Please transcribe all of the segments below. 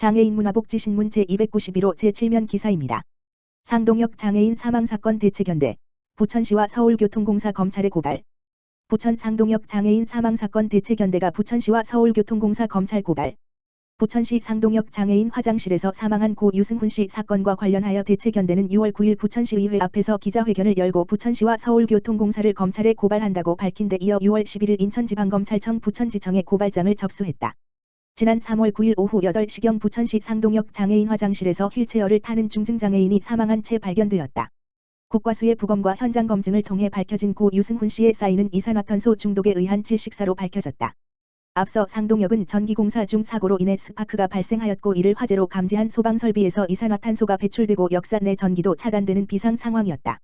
장애인 문화복지신문 제291호 제7면 기사입니다. 상동역 장애인 사망사건 대책연대 부천시와 서울교통공사 검찰에 고발 부천 상동역 장애인 사망사건 대책연대가 부천시와 서울교통공사 검찰 고발 부천시 상동역 장애인 화장실에서 사망한 고 유승훈 씨 사건과 관련하여 대책연대는 6월 9일 부천시의회 앞에서 기자회견을 열고 부천시와 서울교통공사를 검찰에 고발한다고 밝힌 데 이어 6월 11일 인천지방검찰청 부천지청에 고발장을 접수했다. 지난 3월 9일 오후 8시경 부천시 상동역 장애인 화장실에서 휠체어를 타는 중증장애인이 사망한 채 발견되었다. 국과수의 부검과 현장 검증을 통해 밝혀진 고 유승훈 씨의 쌓이는 이산화탄소 중독에 의한 질식사로 밝혀졌다. 앞서 상동역은 전기공사 중 사고로 인해 스파크가 발생하였고 이를 화재로 감지한 소방설비에서 이산화탄소가 배출되고 역사 내 전기도 차단되는 비상 상황이었다.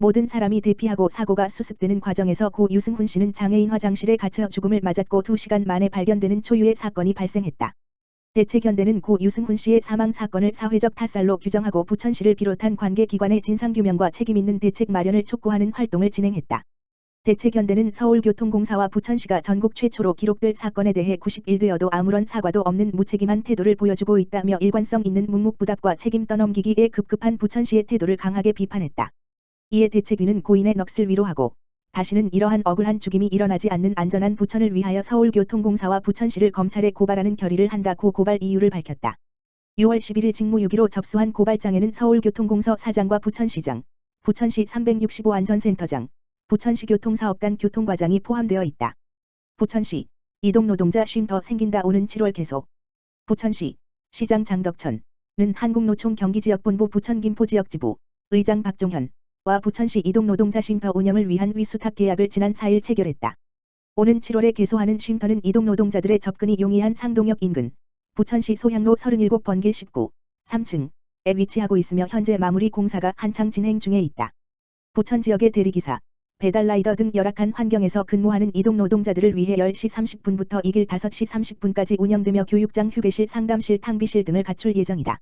모든 사람이 대피하고 사고가 수습되는 과정에서 고 유승훈 씨는 장애인 화장실에 갇혀 죽음을 맞았고 2시간 만에 발견되는 초유의 사건이 발생했다. 대책연대는 고 유승훈 씨의 사망 사건을 사회적 타살로 규정하고 부천시를 비롯한 관계기관의 진상규명과 책임있는 대책 마련을 촉구하는 활동을 진행했다. 대책연대는 서울교통공사와 부천시가 전국 최초로 기록될 사건에 대해 91되어도 아무런 사과도 없는 무책임한 태도를 보여주고 있다며 일관성 있는 묵묵부답과 책임 떠넘기기에 급급한 부천시의 태도를 강하게 비판했다. 이에 대책위는 고인의 넋을 위로하고 다시는 이러한 억울한 죽임이 일어나지 않는 안전한 부천을 위하여 서울교통공사와 부천시를 검찰에 고발하는 결의를 한다고 고발 이유를 밝혔다. 6월 11일 직무유기로 접수한 고발장에는 서울교통공사 사장과 부천시장, 부천시 365 안전센터장, 부천시 교통사업단 교통과장이 포함되어 있다. 부천시 이동노동자 쉼터 생긴다 오는 7월 계속 부천시 시장 장덕천은 한국노총 경기지역본부 부천김포지역지부 의장 박종현 와 부천시 이동노동자 쉼터 운영을 위한 위수탁 계약을 지난 4일 체결했다. 오는 7월에 개소하는 쉼터는 이동노동자들의 접근이 용이한 상동역 인근 부천시 소향로 37번길 19, 3층에 위치하고 있으며 현재 마무리 공사가 한창 진행 중에 있다. 부천 지역의 대리기사, 배달라이더 등 열악한 환경에서 근무하는 이동노동자들을 위해 10시 30분부터 이길 5시 30분까지 운영되며 교육장 휴게실 상담실 탕비실 등을 갖출 예정이다.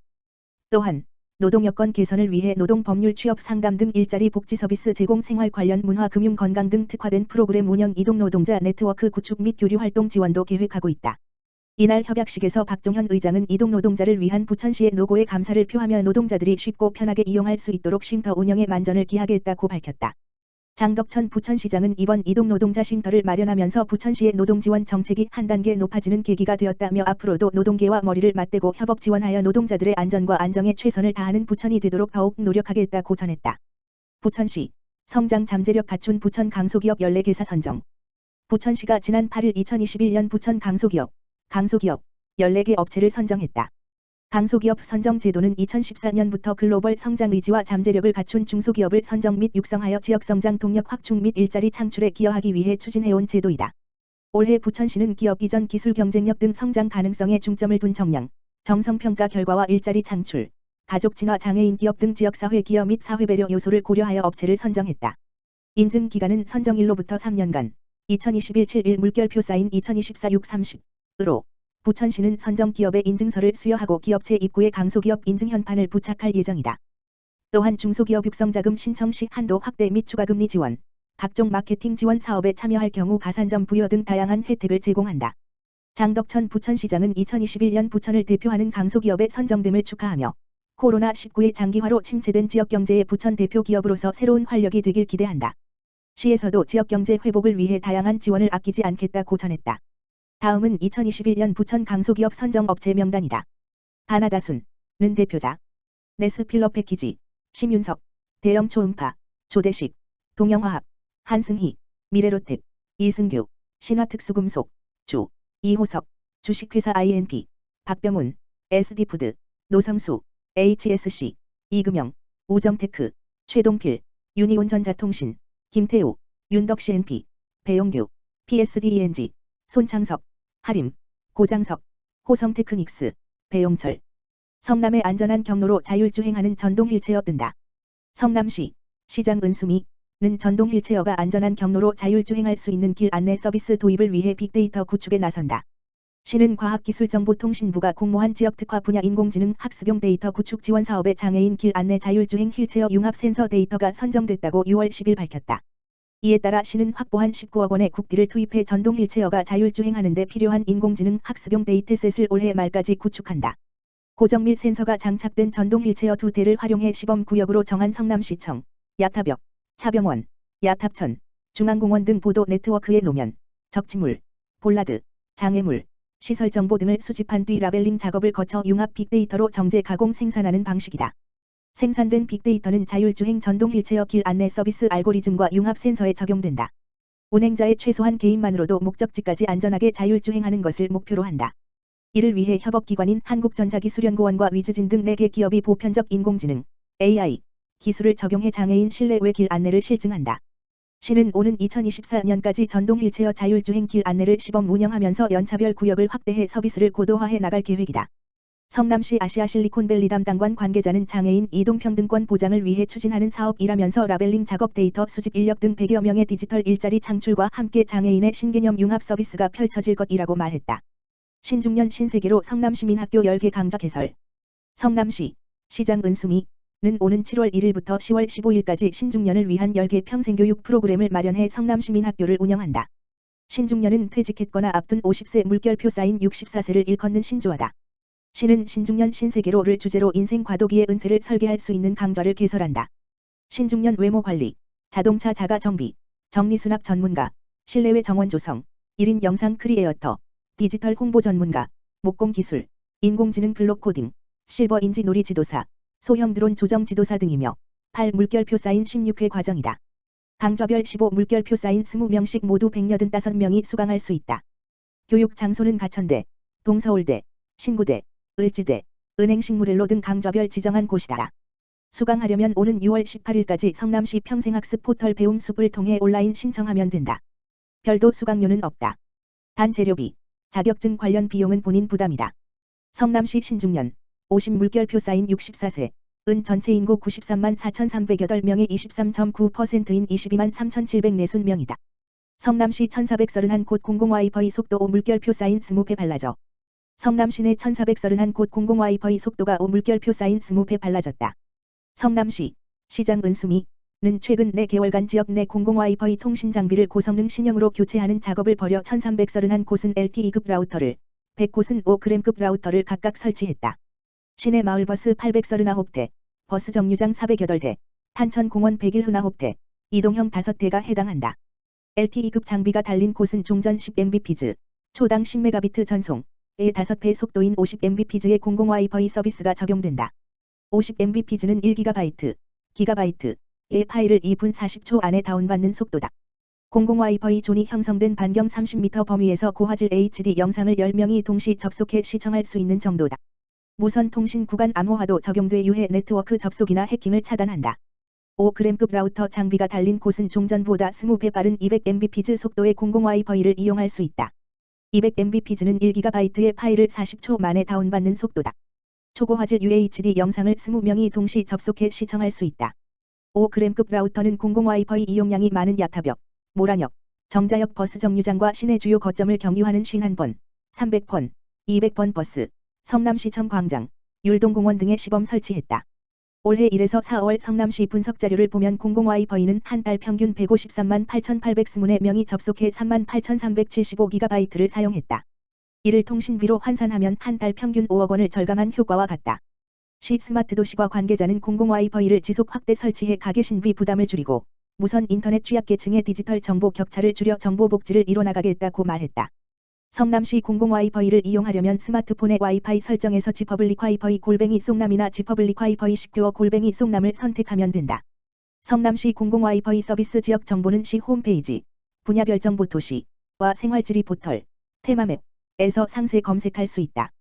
또한 노동여건 개선을 위해 노동법률 취업 상담 등 일자리 복지 서비스 제공 생활 관련 문화 금융 건강 등 특화된 프로그램 운영 이동 노동자 네트워크 구축 및 교류 활동 지원도 계획하고 있다. 이날 협약식에서 박종현 의장은 이동 노동자를 위한 부천시의 노고에 감사를 표하며 노동자들이 쉽고 편하게 이용할 수 있도록 쉼터 운영에 만전을 기하겠다고 밝혔다. 장덕천 부천시장은 이번 이동 노동자 쉼터를 마련하면서 부천시의 노동 지원 정책이 한 단계 높아지는 계기가 되었다며 앞으로도 노동계와 머리를 맞대고 협업 지원하여 노동자들의 안전과 안정에 최선을 다하는 부천이 되도록 더욱 노력하겠다고 전했다. 부천시 성장 잠재력 갖춘 부천 강소기업 14개사 선정 부천시가 지난 8일 2021년 부천 강소기업, 강소기업 14개 업체를 선정했다. 강소기업 선정 제도는 2014년부터 글로벌 성장 의지와 잠재력을 갖춘 중소기업을 선정 및 육성하여 지역성장 동력 확충 및 일자리 창출에 기여하기 위해 추진해온 제도이다. 올해 부천시는 기업 이전 기술 경쟁력 등 성장 가능성에 중점을 둔 정량, 정성평가 결과와 일자리 창출, 가족 진화 장애인 기업 등 지역사회 기여 및 사회배려 요소를 고려하여 업체를 선정했다. 인증 기간은 선정일로부터 3년간, 2021 7일 물결표 사인 2024 6 30으로 부천시는 선정 기업의 인증서를 수여하고 기업체 입구에 강소기업 인증 현판을 부착할 예정이다. 또한 중소기업 육성자금 신청 시 한도 확대 및 추가금리 지원, 각종 마케팅 지원 사업에 참여할 경우 가산점 부여 등 다양한 혜택을 제공한다. 장덕천 부천시장은 2021년 부천을 대표하는 강소기업의 선정됨을 축하하며 코로나19의 장기화로 침체된 지역경제의 부천 대표 기업으로서 새로운 활력이 되길 기대한다. 시에서도 지역경제 회복을 위해 다양한 지원을 아끼지 않겠다고 전했다. 다음은 2021년 부천 강소기업 선정업체 명단이다. 가나다순은 대표자. 네스필러 패키지, 심윤석, 대형 초음파, 조대식, 동영화학, 한승희, 미래로텍, 이승규, 신화특수금속, 주, 이호석, 주식회사 INP, 박병훈, SD푸드, 노성수, HSC, 이금영, 우정테크, 최동필, 유니온전자통신, 김태우, 윤덕CNP, 배용규, PSDENG, 손창석, 하림, 고장석, 호성테크닉스, 배용철. 성남의 안전한 경로로 자율주행하는 전동 휠체어 뜬다. 성남시, 시장 은수미는 전동 휠체어가 안전한 경로로 자율주행할 수 있는 길 안내 서비스 도입을 위해 빅데이터 구축에 나선다. 시는 과학기술정보통신부가 공모한 지역특화 분야 인공지능 학습용 데이터 구축 지원 사업에 장애인 길 안내 자율주행 휠체어 융합 센서 데이터가 선정됐다고 6월 10일 밝혔다. 이에 따라 시는 확보한 19억 원의 국비를 투입해 전동 휠체어가 자율주행하는 데 필요한 인공지능 학습용 데이터셋을 올해 말까지 구축한다. 고정 및 센서가 장착된 전동 휠체어 두 대를 활용해 시범 구역으로 정한 성남시청, 야타벽, 차병원, 야탑천, 중앙공원 등 보도 네트워크의 노면, 적치물, 볼라드, 장애물, 시설 정보 등을 수집한 뒤 라벨링 작업을 거쳐 융합 빅데이터로 정제 가공 생산하는 방식이다. 생산된 빅데이터는 자율주행 전동 휠체어 길 안내 서비스 알고리즘과 융합 센서에 적용된다. 운행자의 최소한 개인만으로도 목적지까지 안전하게 자율주행하는 것을 목표로 한다. 이를 위해 협업기관인 한국전자기술연구원과 위즈진 등 4개 기업이 보편적 인공지능, AI, 기술을 적용해 장애인 실내외 길 안내를 실증한다. 시는 오는 2024년까지 전동 휠체어 자율주행 길 안내를 시범 운영하면서 연차별 구역을 확대해 서비스를 고도화해 나갈 계획이다. 성남시 아시아실리콘밸리 담당관 관계자는 장애인 이동평등권 보장을 위해 추진하는 사업이라면서 라벨링 작업 데이터 수집 인력 등 100여 명의 디지털 일자리 창출과 함께 장애인의 신개념 융합 서비스가 펼쳐질 것이라고 말했다. 신중년 신세계로 성남시민학교 10개 강좌 개설 성남시 시장 은수미 는 오는 7월 1일부터 10월 15일까지 신중년을 위한 10개 평생교육 프로그램을 마련해 성남시민학교를 운영한다. 신중년은 퇴직했거나 앞둔 50세 물결표 쌓인 64세를 일컫는 신조어다. 시는 신중년 신세계로를 주제로 인생 과도기의 은퇴를 설계할 수 있는 강좌를 개설한다. 신중년 외모 관리, 자동차 자가 정비, 정리수납 전문가, 실내외 정원 조성, 1인 영상 크리에이터, 디지털 홍보 전문가, 목공 기술, 인공지능 블록 코딩, 실버 인지 놀이 지도사, 소형 드론 조정 지도사 등이며 8 물결표 쌓인 16회 과정이다. 강좌별 15 물결표 쌓인 20명씩 모두 185명이 수강할 수 있다. 교육 장소는 가천대, 동서울대, 신구대, 을지대, 은행식물일로 등 강좌별 지정한 곳이다. 수강하려면 오는 6월 18일까지 성남시 평생학습 포털 배움 숲을 통해 온라인 신청하면 된다. 별도 수강료는 없다. 단 재료비, 자격증 관련 비용은 본인 부담이다. 성남시 신중년, 50 물결표 쌓인 64세, 은 전체 인구 93만 4,308명의 23.9%인 22만 3,740명이다. 성남시 1,431곳 공공와이퍼의 속도 5 물결표 쌓인 20회 발라져. 성남시 내 1,431곳 공공와이퍼의 속도가 5 물결표 쌓인 20회 발라졌다. 성남시, 시장 은수미, 는 최근 4개월간 지역 내 공공와이퍼의 통신 장비를 고성능 신형으로 교체하는 작업을 벌여 1,331곳은 LTE급 라우터를, 100곳은 5g급 라우터를 각각 설치했다. 시내 마을버스 839대, 버스 정류장 408대, 탄천공원 101흔아홉대, 이동형 5대가 해당한다. LTE급 장비가 달린 곳은 종전 10mbps, 초당 10메가비트 전송, 의 5배 속도인 50mbps의 공공 와이퍼의 서비스가 적용된다. 50mbps는 1GB, 기가바이트, 의 파일을 2분 40초 안에 다운받는 속도다. 공공 와이퍼의 존이 형성된 반경 30m 범위에서 고화질 HD 영상을 10명이 동시 접속해 시청할 수 있는 정도다. 무선 통신 구간 암호화도 적용돼 유해 네트워크 접속이나 해킹을 차단한다. 5g급 라우터 장비가 달린 곳은 종전보다 20배 빠른 200mbps 속도의 공공 와이퍼이를 이용할 수 있다. 200mbps는 1GB의 파일을 40초 만에 다운받는 속도다. 초고화질 UHD 영상을 20명이 동시 접속해 시청할 수 있다. 5g급 라우터는 공공 와이퍼의 이용량이 많은 야타벽, 모란역, 정자역 버스 정류장과 시내 주요 거점을 경유하는 51번, 300번, 200번 버스, 성남시청 광장, 율동공원 등에 시범 설치했다. 올해 1에서 4월 성남시 분석 자료를 보면 공공와이퍼이는 한 달 평균 153만 8,824명이 접속해 3만 8,375GB를 사용했다. 이를 통신비로 환산하면 한 달 평균 5억 원을 절감한 효과와 같다. 시 스마트 도시과 관계자는 공공와이퍼이를 지속 확대 설치해 가계 신비 부담을 줄이고 무선 인터넷 취약계층의 디지털 정보 격차를 줄여 정보 복지를 이뤄나가겠다고 말했다. 성남시 공공 와이퍼이를 이용하려면 스마트폰의 와이파이 설정에서 지퍼블릭 와이퍼이 골뱅이 송남이나 지퍼블릭 와이퍼이 식교어 골뱅이 송남을 선택하면 된다. 성남시 공공 와이퍼이 서비스 지역 정보는 시 홈페이지, 분야별 정보 도시와 생활지리 포털, 테마맵에서 상세 검색할 수 있다.